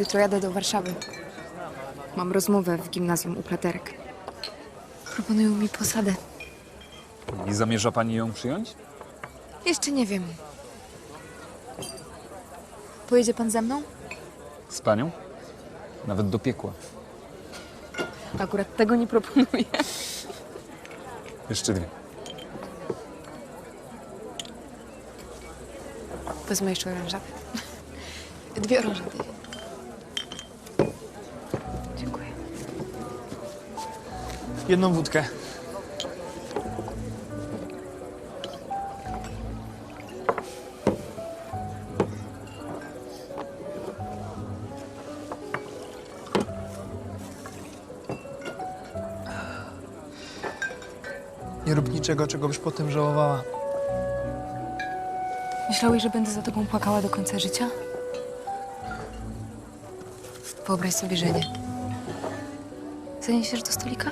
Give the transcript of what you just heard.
Jutro jadę do Warszawy. Mam rozmowę w gimnazjum u klaterek. Proponują mi posadę. I zamierza pani ją przyjąć? Jeszcze nie wiem. Pojedzie pan ze mną? Z panią? Nawet do piekła. Akurat tego nie proponuję. Jeszcze dwie. Wezmę jeszcze orężadę. Dwie orężady. Jedną wódkę. Nie rób niczego, czego byś potem żałowała. Myślałeś, że będę za tobą płakała do końca życia? Wyobraź sobie, że nie. Zaniesiesz do stolika?